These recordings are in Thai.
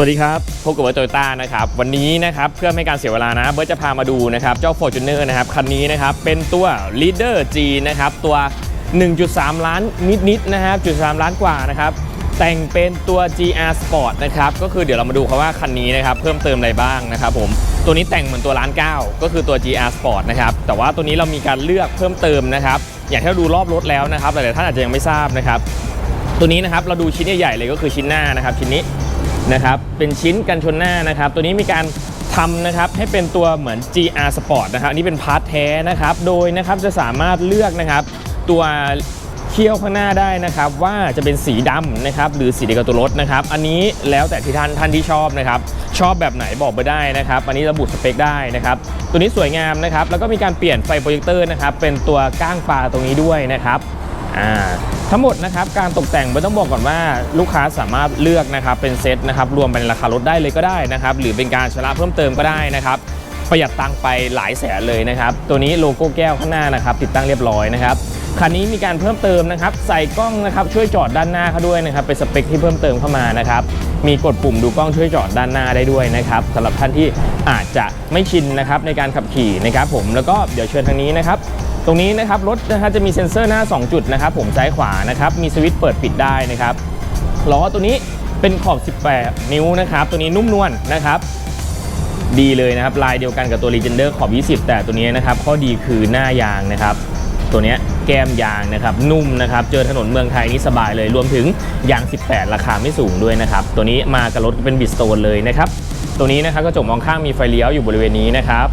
วัสดีครับ พบกับเบิร์ตโตโยต้านะครับ วันนี้นะครับเพื่อไม่ให้การเสียเวลานะ เบิร์ตจะพามาดูนะครับ เจ้า Fortuner นะครับ คันนี้นะครับ เป็นตัว Leader G นะครับ ตัว 1.3 ล้านนิดๆนะครับจุด3ล้านกว่านะครับ แต่งเป็นตัว GR Sport นะครับ ก็คือเดี๋ยวเรามาดูครับว่าคันนี้นะครับ เพิ่มเติมอะไรบ้างนะครับผม ตัวนี้แต่งเหมือนตัวล้านเก้าก็คือตัว GR Sport นะครับ แต่ว่าตัวนี้เรามีการเลือกเพิ่มเติมนะครับ อย่างที่เราดูรอบรถแล้วนะครับ หลายๆท่านอาจจะยังไม่ทราบนะครับ ตัวนี้นะครับเราดูชิ้นใหญ่ๆเลยก็คือชิ้นหน้านะครับชิ้นนี้ นะครับเป็นชิ้นกันชนหน้านะครับตัวนี้มีการทำนะครับให้เป็นตัวเหมือน GR Sport นะครับอันนี้เป็นพาร์ทแท้นะครับโดยนะครับจะสามารถเลือกนะครับตัวเขี้ยวข้างหน้าได้นะครับว่าจะเป็นสีดำนะครับหรือสีเดียวกับตัวรถนะครับอันนี้แล้วแต่ที่ท่านท่านที่ชอบนะครับชอบแบบไหนบอกไปได้นะครับอันนี้ระบุสเปคได้นะครับตัวนี้สวยงามนะครับแล้วก็มีการเปลี่ยนไฟโปรเจคเตอร์นะครับเป็นตัวก้างปลาตรงนี้ด้วยนะครับ อ่าทั้งหมดนะครับการตกแต่งไม่ต้องบอกก่อนว่าลูกค้าสามารถเลือกนะครับเป็นเซตนะครับรวมเป็นราคารถได้เลยก็ได้นะครับหรือเป็นการชำระเพิ่มเติมก็ได้นะครับประหยัดตังค์ไปหลายแสนเลยนะครับ ตัวนี้โลโก้แก้วข้างหน้านะครับ ติดตั้งเรียบร้อยนะครับคันนี้มีการเพิ่มเติมนะครับ ใส่กล้องนะครับช่วยจอดด้านหน้าเขาด้วยนะครับเป็นสเปคที่เพิ่มเติมเข้ามานะครับมีกดปุ่มดูกล้องช่วยจอดด้านหน้าได้ด้วยนะครับสำหรับท่านที่อาจจะไม่ชินนะครับในการขับขี่นะครับผมแล้วก็เดี๋ยวเชิญทางนี้นะครับ ตรงนี้นะครับรถนะครับจะมีเซ็นเซอร์หน้า 2 จุดนะครับผมซ้ายขวานะครับมีสวิตช์เปิดปิดได้นะครับล้อตัวนี้เป็นขอบ 18 นิ้วนะครับตัวนี้นุ่มนวลนะครับดีเลยนะครับลายเดียวกันกับตัว Legender ขอบ 20 แต่ตัวนี้นะครับข้อดีคือหน้ายางนะครับ ตัวนี้แก้มยางนะครับนุ่มนะครับเจอถนนเมืองไทยนี่สบายเลยรวมถึงยาง 18 ราคาไม่สูงด้วยนะครับตัวนี้มากับรถเป็นบิสโตนเลยนะครับตัวนี้นะครับกระจกมองข้างมีไฟเลี้ยวอยู่บริเวณนี้นะครับ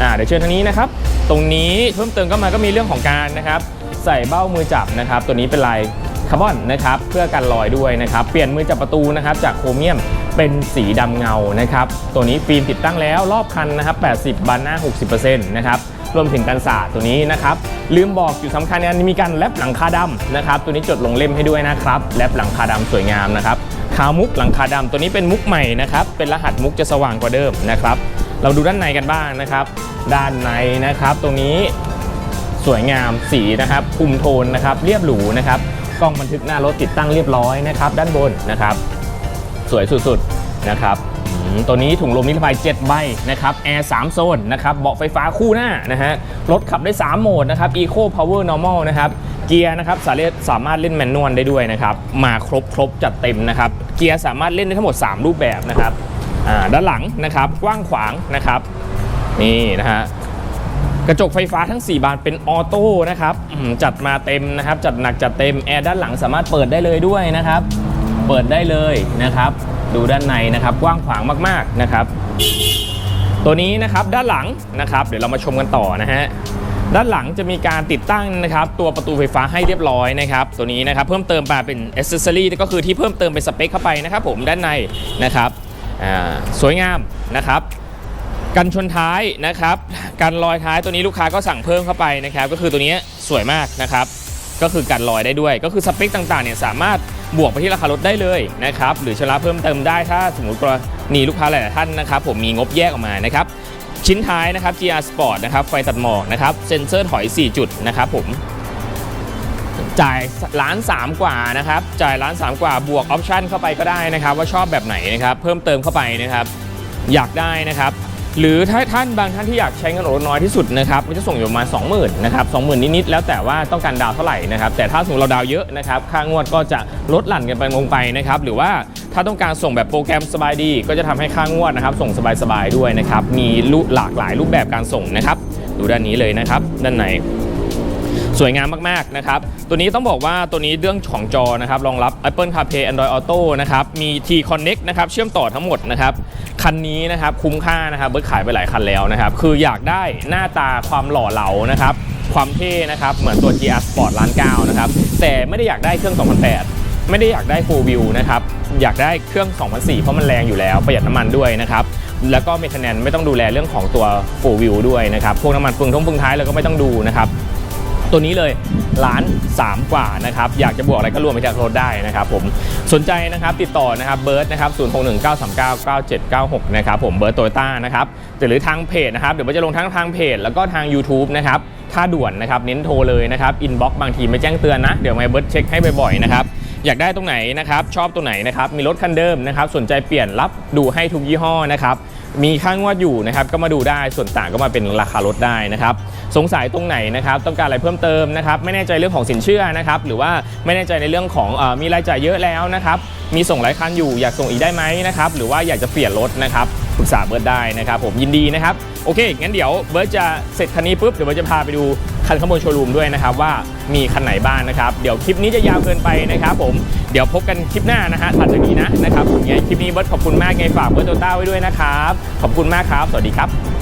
อ่าเดี๋ยวเชิญทางนี้นะครับ ตรงนี้เพิ่มเติมก็มาก็มีเรื่องของการนะครับใส่เบ้ามือจับนะครับ ตัวนี้เป็นลายคาร์บอนนะครับเพื่อกันรอยด้วยนะครับ เปลี่ยนมือจับประตูนะครับจากโครเมียมเป็นสีดำเงานะครับตัวนี้ฟิล์มติดตั้งแล้วรอบคันนะครับ 80 บานหน้า 60%นะครับรวมถึงกันศาตัวนี้นะครับลืมบอกจุดสำคัญอันนี้มีการแลบหลังคาดำนะครับตัวนี้จดลงเล่มให้ด้วยนะครับแลบหลังคาดำสวยงามนะครับคามุกหลังคาดำตัวนี้เป็นมุกใหม่นะครับเป็นรหัสมุกจะสว่างกว่าเดิมนะครับ เราดูด้านในกันบ้างนะครับ ด้านในนะครับ ตรงนี้สวยงามสีนะครับคุมโทนนะครับเรียบหรูนะครับกล้องบันทึกหน้ารถติดตั้งเรียบร้อยนะครับ ด้านบนนะครับ สวยสุดๆนะครับตัวนี้ถุงลมนิรภัย7ใบนะครับแอร์3โซนนะครับเบาะไฟฟ้าคู่หน้านะฮะรถขับได้ 3 โหมดนะครับ Eco Power Normal นะครับเกียร์นะครับสามารถสามารถเล่นแมนนวลได้ด้วยนะครับมาครบครบจัดเต็มนะครับเกียร์สามารถเล่นได้ทั้งหมด 3 รูปแบบนะครับ ด้านหลังนะครับกว้างขวางนะครับนี่นะฮะกระจกไฟฟ้าทั้ง 4 บานเป็นออโต้นะครับจัดมาเต็มนะครับ จัดหนักจัดเต็มแอร์ด้านหลังสามารถเปิดได้เลยด้วยนะครับ เปิดได้เลยนะครับ ดูด้านในนะครับกว้างขวางมากๆนะครับ ตัวนี้นะครับด้านหลังนะครับ เดี๋ยวเรามาชมกันต่อนะฮะด้านหลังจะมีการติดตั้งนะครับตัวประตูไฟฟ้าให้เรียบร้อยนะครับตัวนี้นะครับเพิ่มเติมมาเป็นอ c เซอรี่ก็คือที่เพิ่มเติมเป็นสเปคเข้าไปนะครับผมด้านในนะครับ สวยงามนะครับกันชนท้ายนะครับกันรอยท้ายตัวนี้ลูกค้าก็สั่งเพิ่มเข้าไปนะครับก็คือตัวนี้สวยมากนะครับก็คือกันรอยได้ด้วย ก็คือสเปคต่างๆเนี่ยสามารถบวกไปที่ราคารถได้เลยนะครับหรือชำระเพิ่มเติมได้ถ้าสมมติกรณีลูกค้าหลายๆท่านนะครับผมมีงบแยกออกมานะครับชิ้นท้ายนะครับ GR Sport นะครับไฟตัดหมอกนะครับเซ็นเซอร์ถอย 4 จุดนะครับผม จ่ายล้านสามกว่านะครับจ่ายล้านสามกว่าบวกออปชันเข้าไปก็ได้นะครับ ว่าชอบแบบไหนนะครับเพิ่มเติมเข้าไปนะครับ อยากได้นะครับ หรือถ้าท่านบางท่านที่อยากใช้เงินออกรถน้อยที่สุดนะครับก็จะส่งอยู่ประมาณ20,000นะครับ20,000นิดๆแล้วแต่ว่าต้องการดาวเท่าไหร่นะครับ แต่ถ้าสมมติเราดาวเยอะนะครับค่างวดก็จะลดหลั่นกันไปลงไปนะครับ หรือว่าถ้าต้องการส่งแบบโปรแกรมสบายดี ก็จะทำให้ค่างวดนะครับ ส่งสบายๆด้วยนะครับมีหลากหลายรูปแบบการส่งนะครับ ดูด้านนี้เลยนะครับ ด้านใน สวยงามมากๆนะครับ ตัวนี้ต้องบอกว่าตัวนี้เรื่องของจอนะครับรองรับ Apple CarPlay Android Auto นะครับ มี T Connect นะครับเชื่อมต่อทั้งหมดนะครับ คันนี้นะครับคุ้มค่านะครับเบิร์ดขายไปหลายคันแล้วนะครับ คืออยากได้หน้าตาความหล่อเหลานะครับ ความเท่นะครับ เหมือนตัว GR Sport ล้านเก้านะครับ แต่ไม่ได้อยากได้เครื่อง 2008 ไม่ได้อยากได้4 wheel นะครับอยากได้เครื่อง 2004 เพราะมันแรงอยู่แล้วประหยัดน้ำมันด้วยนะครับแล้วก็เมค a น n ไม่ต้องดูแลเรื่องของตัว4 wheel ด้วยนะครับ พวกน้ำมันเฟืองท้องเฟืองท้ายเราก็ไม่ต้องดูนะครับ ตัวนี้เลยล้าน 3 กว่านะครับ อยากจะบวกอะไรก็รวมไปจากรถได้นะครับผมสนใจนะครับติดต่อนะครับเบิร์ดนะครับ 0 6 1 9 3 9 9 7 9 6 นะครับผมเบิร์ดโตโยต้านะครับหรือทางเพจนะครับ เดี๋ยวจะลงทั้งทางเพจแล้วก็ทาง YouTube นะครับ ถ้าด่วนนะครับ เน้นโทรเลยนะครับอินบ็อกบางทีไม่แจ้งเตือนนะ เดี๋ยวไม่เบิร์ดเช็คให้บ่อยๆนะครับ อยากได้ตรงไหนนะครับชอบตรงไหนนะครับมีรถคันเดิมนะครับสนใจเปลี่ยนรับดูให้ทุกยี่ห้อนะครับมีข้างวดอยู่นะครับก็มาดูได้ส่วนต่างก็มาเป็นราคารถได้นะครับสงสัยตรงไหนนะครับต้องการอะไรเพิ่มเติมนะครับไม่แน่ใจเรื่องของสินเชื่อนะครับหรือว่าไม่แน่ใจในเรื่องของอมีรายจ่ายเยอะแล้วนะครับมีส่งหลายคันอยู่อยากส่งอีกได้ไหมนะครับหรือว่าอยากจะเปลี่ยนรถนะครับ ปรึกษาเบิร์ดได้นะครับผมยินดีนะครับ โอเค งั้นเดี๋ยวเบิร์ดจะเสร็จคันนี้ปุ๊บ เดี๋ยวเบิร์ดจะพาไปดูคันข้างบนโชว์รูมด้วยนะครับว่ามีคันไหนบ้างนะครับ เดี๋ยวคลิปนี้จะยาวเกินไปนะครับผมเดี๋ยวพบกันคลิปหน้านะฮะถัดจากนี้นะนะครับผมไงคลิปนี้เบิร์ดขอบคุณมากไงฝากเบิร์ดโตต้าไว้ด้วยนะครับขอบคุณมากครับ สวัสดีครับ